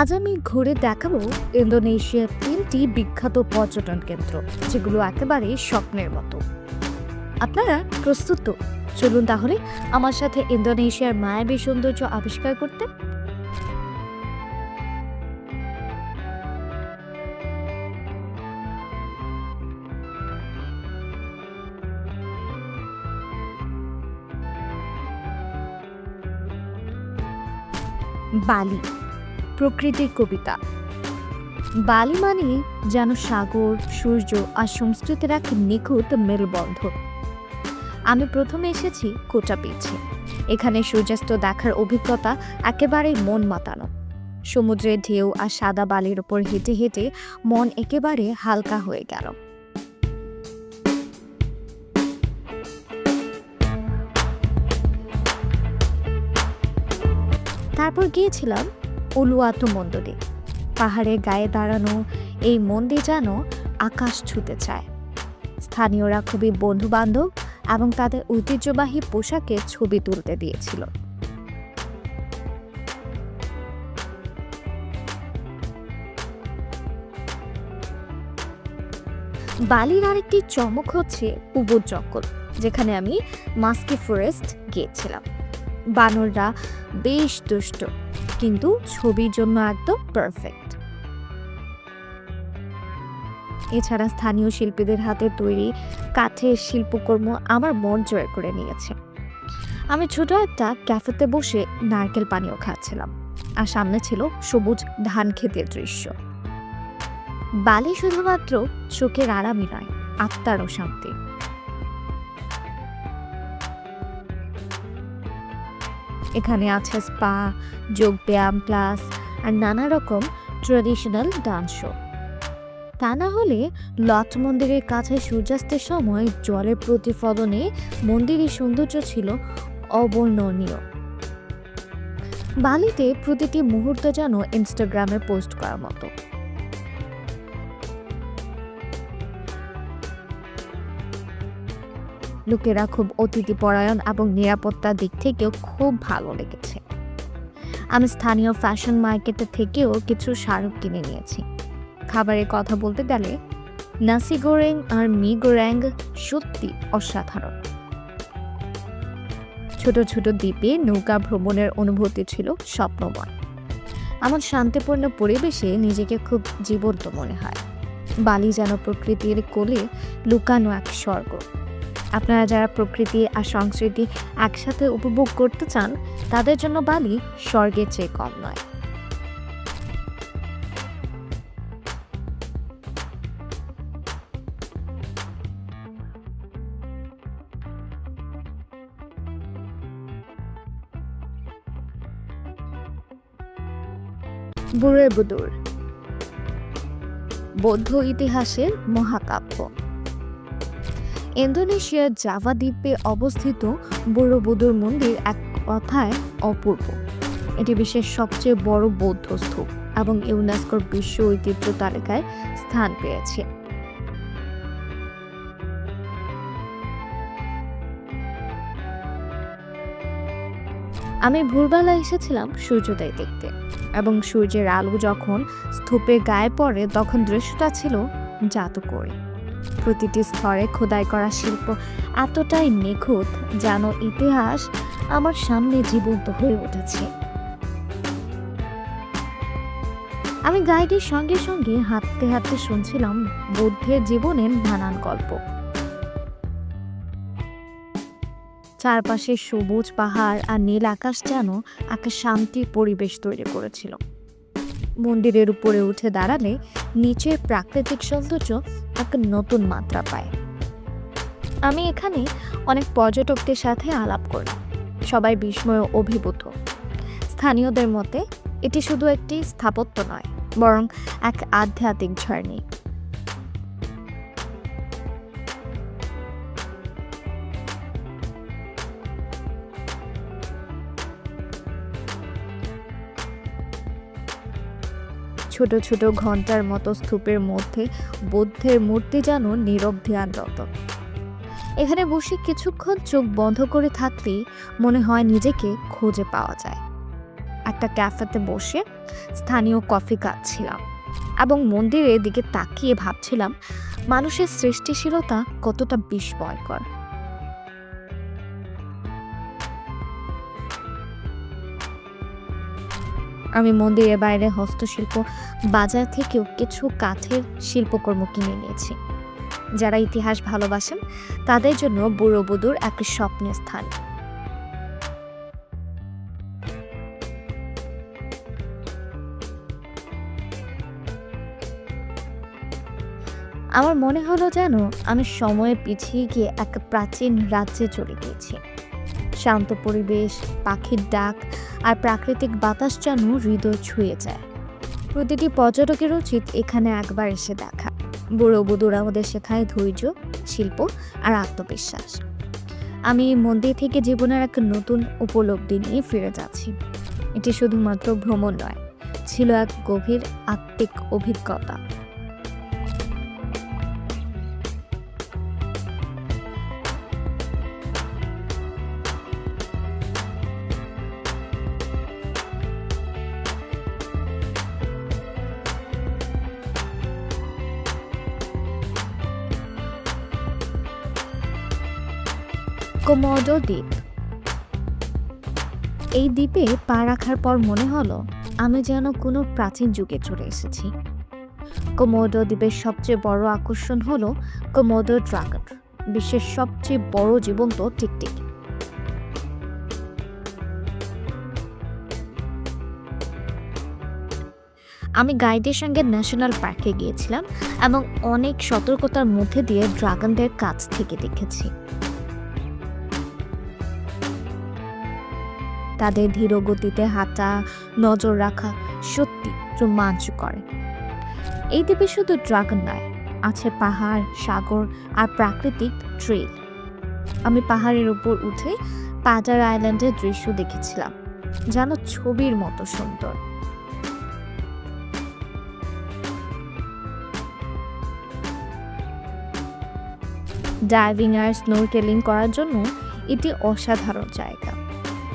আজ আমি ঘুরে দেখাবো ইন্দোনেশিয়ার তিনটি বিখ্যাত পর্যটন কেন্দ্র, যেগুলো একেবারে স্বপ্নের মতো। আপনারা প্রস্তুত তো? চলুন তাহলে আমার সাথে ইন্দোনেশিয়ার মায়াবী সৌন্দর্য আবিষ্কার করতে। বালি। প্রকৃতির কবিতা। বালি মানে যেন সাগর, সূর্য আর সংস্কৃতির এক নিখুঁত মেলবন্ধন। আমি প্রথমে এসেছি কোটা বিচে এখানে সূর্যাস্ত দেখার অভিজ্ঞতা একেবারেই মন মাতানো। সমুদ্রের ঢেউ আর সাদা বালির ওপর হেঁটে হেঁটে মন একেবারে হালকা হয়ে গেল। তারপর গিয়েছিলাম উলুয়াতু মন্দিরে পাহাড়ের গায়ে দাঁড়ানো এই মন্দির যেন আকাশ ছুতে চায়। স্থানীয়রা খুবই বন্ধু বান্ধব এবং তাদের ঐতিহ্যবাহী পোশাকে ছবি তুলতে দিয়েছিল। বালির আরেকটি চমক হচ্ছে উবুর জঙ্গল, যেখানে আমি মাস্কি ফরেস্ট গিয়েছিলাম। বানররা বেশ দুষ্ট, কিন্তু ছবির জন্য একদম পারফেক্ট এছাড়া স্থানীয় শিল্পীদের হাতে তৈরি কাঠের শিল্পকর্ম আমার মন জয় করে নিয়েছে। আমি ছোট একটা ক্যাফেতে বসে নারকেল পানীয় খাচ্ছিলাম, আর সামনে ছিল সবুজ ধান ক্ষেতের দৃশ্য। বালি শুধুমাত্র চোখের আরামই নয়, আত্মারও শান্তি। এখানে আছে স্পা, যোগব্যায়াম ক্লাস আর নানা রকম ট্রেডিশনাল ডান্স শো। তা না হলে লট মন্দিরের কাছে সূর্যাস্তের সময় জলের প্রতিফলনে মন্দিরের সৌন্দর্য ছিল অবর্ণনীয়। বালিতে প্রতিটি মুহূর্ত যেন ইনস্টাগ্রামে পোস্ট করার মতো। লোকেরা খুব অতিথিপরায়ণ এবং নিরাপত্তার দিক থেকেও খুব ভালো লেগেছে। আমি স্থানীয় ফ্যাশন মার্কেটের থেকেও কিছু শাড়ি কিনে নিয়েছি। খাবারের কথা বলতে গেলে, নাসি গোরেং আর মি গোরেং সত্যি অসাধারণ। ছোট ছোট দ্বীপে নৌকা ভ্রমণের অনুভূতি ছিল স্বপ্নময়। আমার শান্তিপূর্ণ পরিবেশে নিজেকে খুব জীবন্ত মনে হয়। বালি যেন প্রকৃতির কোলে লুকানো এক স্বর্গ। আপনারা যারা প্রকৃতি আর সংস্কৃতি একসাথে উপভোগ করতে চান, তাদের জন্য বালি স্বর্গের চেয়ে কম নয়। বুড়ে বুদুর। বৌদ্ধ ইতিহাসের মহাকাব্য। ইন্দোনেশিয়ার জাভা দ্বীপে অবস্থিত বুড়োবুদুর মন্দির এক কথায় অপূর্ব। এটি বিশ্বের সবচেয়ে বড় বৌদ্ধ স্তূপ এবং ইউনেস্কোর বিশ্ব ঐতিহ্য তালিকায় স্থান পেয়েছে। আমি ভোরবেলা এসেছিলাম সূর্যোদয় দেখতে এবং সূর্যের আলো যখন স্তূপে গায়ে পড়ে তখন দৃশ্যটা ছিল জাদুকরী। প্রতিটি স্তরে খোদাই করা শিল্প এতটাই নিখুঁত যেন ইতিহাস আমার সামনে জীবন্ত হয়ে উঠেছে। আমি গাইডের সঙ্গে সঙ্গে হাঁটতে হাঁটতে শুনছিলাম বুদ্ধের জীবনের নানান গল্প। চারপাশে সবুজ পাহাড় আর নীল আকাশ যেন একটা শান্তির পরিবেশ তৈরি করেছিল। মন্দিরের উপরে উঠে দাঁড়ালে নিচের প্রাকৃতিক সৌন্দর্য এক নতুন মাত্রা পায়। আমি এখানে অনেক পর্যটকদের সাথে আলাপ করলাম। সবাই বিস্ময় অভিভূত। স্থানীয়দের মতে, এটি শুধু একটি স্থাপত্য নয়, বরং এক আধ্যাত্মিক জার্নি ছোট ছোট ঘণ্টার মতো স্তূপের মধ্যে বুদ্ধের মূর্তি যেন নীরব ধ্যানরত। এখানে বসে কিছুক্ষণ চোখ বন্ধ করে থাকলেই মনে হয় নিজেকে খুঁজে পাওয়া যায়। একটা ক্যাফেতে বসে স্থানীয় কফি খাচ্ছিলাম এবং মন্দিরের দিকে তাকিয়ে ভাবছিলাম, মানুষের সৃষ্টিশীলতা কতটা বিস্ময়কর। আমি মন্দিরের বাইরে হস্তশিল্প বাজার থেকেও কিছু কাঠের শিল্পকর্ম কিনে নিয়েছি। যারা ইতিহাস ভালোবাসেন, তাদের জন্য বুড়ো বুদুর এক স্বপ্নের স্থান। আমার মনে হলো যেন আমি সময়ে পিছিয়ে গিয়ে এক প্রাচীন রাজ্যে চলে গিয়েছি। শান্ত পরিবেশ, পাখির ডাক আর প্রাকৃতিক বাতাস যেন হৃদয় ছুঁয়ে যায়। প্রতিটি পর্যটকের উচিত এখানে একবার এসে দেখা। বুড়ো বুধুরা আমাদের শেখায় ধৈর্য, শিল্প আর আত্মবিশ্বাস। আমি মন্দির থেকে জীবনের এক নতুন উপলব্ধি নিয়ে ফিরে যাচ্ছি। এটি শুধুমাত্র ভ্রমণ নয়, ছিল এক গভীর আত্মিক অভিজ্ঞতা। কোমোডো দ্বীপ। এই দ্বীপে পা রাখার পর মনে হলো, আমি যেন কোনো প্রাচীন যুগে চলে এসেছি। কোমোডো দ্বীপের সবচেয়ে বড় আকর্ষণ হলো কোমোডো ড্রাগন, বিশ্বের সবচেয়ে বড় জীবন্ত টিকটিক। আমি গাইডের সঙ্গে ন্যাশনাল পার্কে গিয়েছিলাম এবং অনেক সতর্কতার মধ্যে দিয়ে ড্রাগনদের কাছ থেকে দেখেছি। তাদের ধীর গতিতে হাঁটা নজর রাখা সত্যি রোমাঞ্চ করে এই দ্বীপে শুধু ড্রাগন নয়, আছে পাহাড়, সাগর আর প্রাকৃতিক ট্রেল। আমি পাহাড়ের উপর উঠে পাটার আইল্যান্ডের দৃশ্য দেখেছিলাম, যেন ছবির মতো সুন্দর। ডাইভিং আর স্নোরকেলিং করার জন্য এটি অসাধারণ জায়গা।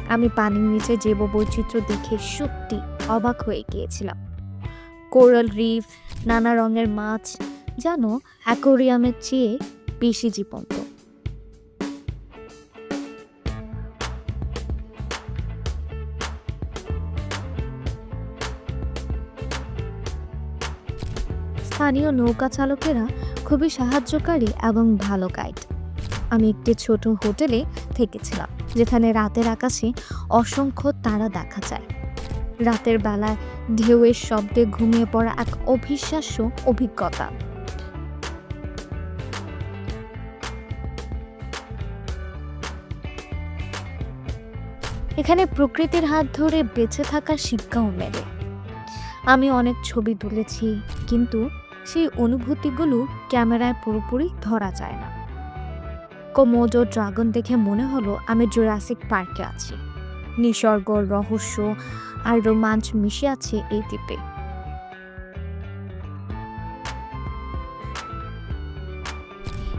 আমি পানির নিচে জীব বৈচিত্র্য দেখে সত্যি অবাক হয়ে গিয়েছিলাম। কোরাল রিফ, নানা রঙের মাছ, যেন অ্যাকোরিয়ামের চেয়ে বেশি জীবন্ত। স্থানীয় নৌকা চালকেরা খুবই সাহায্যকারী এবং ভালো গাইড। আমি একটি ছোট হোটেলে থেকেছিলাম। যেখানে রাতের আকাশে অসংখ্য তারা দেখা যায়। রাতের বেলায় ঢেউয়ের শব্দে ঘুমিয়ে পড়া এক অবিশ্বাস্য অভিজ্ঞতা। এখানে প্রকৃতির হাত ধরে বেঁচে থাকার শিক্ষাও মেলে। আমি অনেক ছবি তুলেছি, কিন্তু সেই অনুভূতিগুলো ক্যামেরায় পুরোপুরি ধরা যায় না। কোমোডো ড্রাগন দেখে মনে হলো আমি জুরাসিক পার্কে আছি। নিসর্গ, রহস্য আর রোমাঞ্চ মিশে আছে এই দ্বীপে।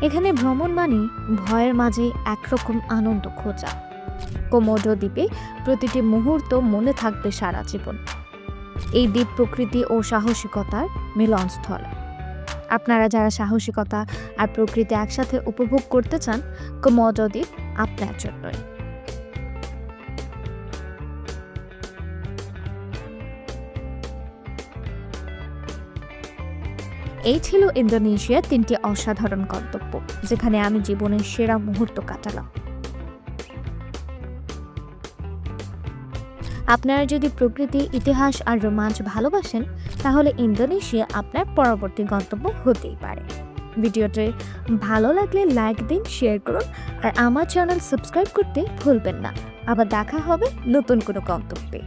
এখানে ভ্রমণ মানে ভয়ের মাঝে একরকম আনন্দ খোঁজা। কোমোডো দ্বীপে প্রতিটি মুহূর্ত মনে থাকবে সারা জীবন। এই দ্বীপ প্রকৃতি ও সাহসিকতার মিলনস্থল। আপনারা যারা সাহসিকতা আর প্রকৃতি একসাথে উপভোগ করতে চান কোমোডো দ্বীপ আপনার জন্যই। এই ছিল ইন্দোনেশিয়ার তিনটি অসাধারণ গন্তব্য, যেখানে আমি জীবনের সেরা মুহূর্ত কাটালাম। আপনারা যদি প্রকৃতি, ইতিহাস আর রোমাঞ্চ ভালোবাসেন, তাহলে ইন্দোনেশিয়া আপনার পরবর্তী গন্তব্য হতেই পারে। ভিডিওটি ভালো লাগলে লাইক দিন শেয়ার করুন, আর আমার চ্যানেল সাবস্ক্রাইব করতে ভুলবেন না। আবার দেখা হবে নতুন কোনো গন্তব্যে।